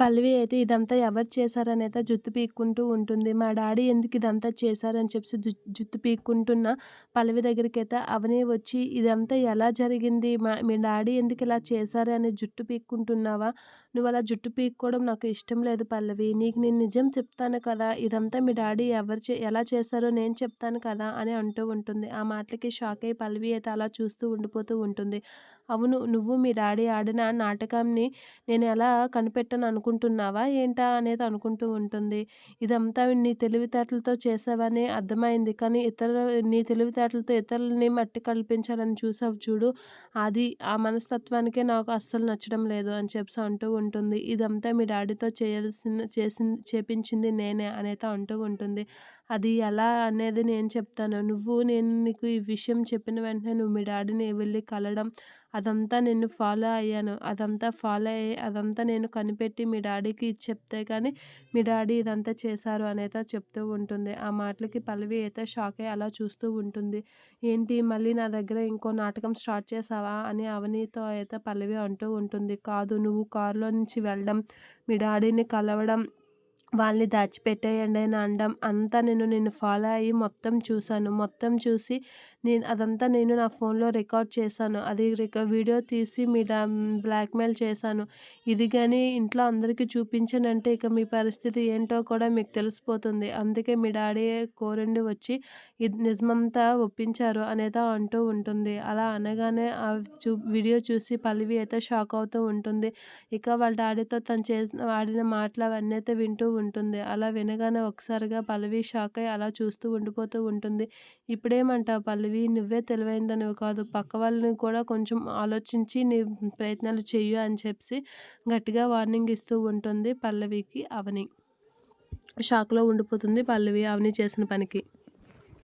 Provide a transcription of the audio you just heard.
పల్లవి అయితే ఇదంతా ఎవరు చేశారని అయితే జుట్టు పీక్కుంటూ ఉంటుంది. మా డాడీ ఎందుకు ఇదంతా చేశారని చెప్పి జు జుట్టు పీక్కుంటున్న పల్లవి దగ్గరికి అయితే అవని వచ్చి ఇదంతా ఎలా జరిగింది? మా మీ డాడీ ఎందుకు ఇలా చేశారని జుట్టు పీక్కుంటున్నావా? నువ్వు అలా జుట్టు పీక్కోవడం నాకు ఇష్టం లేదు పల్లవి. నీకు నేను నిజం చెప్తాను కదా? ఇదంతా మీ డాడీ ఎవరు చే ఎలా చేశారో నేను చెప్తాను కదా? అని అంటూ ఉంటుంది. ఆ మాటలకి షాక్ అయ్యి పల్లవి అయితే అలా చూస్తూ ఉండిపోతూ ఉంటుంది. అవును నువ్వు మీ డాడీ ఆడిన నాటకాన్ని నేను ఎలా కనిపెట్టను అనుకుంటున్నావా? ఏంటా? అనేది అనుకుంటూ ఉంటుంది. ఇదంతా నీ తెలివితేటలతో చేసావని అర్థమైంది. కానీ ఇతర నీ తెలివితేటలతో ఇతరులని మట్టి కల్పించాలని చూసావు చూడు. అది ఆ మనస్తత్వానికే నాకు అస్సలు నచ్చడం లేదు అని చెప్పి అంటూ ఉంటుంది. ఇదంతా మీ డాడీతో చేయాల్సిన చేసి చేపించింది నేనే అనేది అంటూ ఉంటుంది. అది ఎలా అనేది నేను చెప్తాను. నువ్వు నేను నీకు ఈ విషయం చెప్పిన వెంటనే నువ్వు మీ డాడీని వెళ్ళి కలవడం అదంతా నేను ఫాలో అయ్యాను. అదంతా ఫాలో అయ్యి అదంతా నేను కనిపెట్టి మీ డాడీకి చెప్తే కానీ మీ డాడీ ఇదంతా చేశారు అనేది చెప్తూ ఉంటుంది. ఆ మాటలకి పల్లవి అయితే షాక్ అయ్యి అలా చూస్తూ ఉంటుంది. ఏంటి మళ్ళీ నా దగ్గర ఇంకో నాటకం స్టార్ట్ చేసావా అని అవనీతో అయితే పల్లవి అంటూ ఉంటుంది. కాదు నువ్వు కారులో నుంచి వెళ్ళడం మీ డాడీని కలవడం వాళ్ళని దాచిపెట్టేయండి అని అనడం అంతా నేను నిన్ను ఫాలో అయ్యి మొత్తం చూశాను. మొత్తం చూసి నేను అదంతా నేను నా ఫోన్లో రికార్డ్ చేశాను. అది రిక వీడియో తీసి మీ బ్లాక్మెయిల్ చేశాను. ఇది కానీ ఇంట్లో అందరికీ చూపించానంటే ఇక మీ పరిస్థితి ఏంటో కూడా మీకు తెలిసిపోతుంది. అందుకే మీ డాడీ కోరండి వచ్చి ఇది నిజమంతా ఒప్పించారు అనేది అంటూ ఉంటుంది. అలా అనగానే ఆ చూ వీడియో చూసి పల్లవి అయితే షాక్ అవుతూ ఉంటుంది. ఇక వాళ్ళ డాడీతో తను చేసిన ఆడిన మాటలు అవన్నీ అయితే వింటూ ఉంటుంది. అలా వినగానే ఒకసారిగా పల్లవి షాక్ అయి అలా చూస్తూ ఉండిపోతూ ఉంటుంది. ఇప్పుడేమంటావు పల్లవి? నువ్వే తెలివైందనివి కాదు. పక్క వాళ్ళని కూడా కొంచెం ఆలోచించి నీ ప్రయత్నాలు చెయ్యు అని చెప్పి గట్టిగా వార్నింగ్ ఇస్తూ ఉంటుంది పల్లవికి అవని. షాక్లో ఉండిపోతుంది పల్లవి అవని చేసిన పనికి.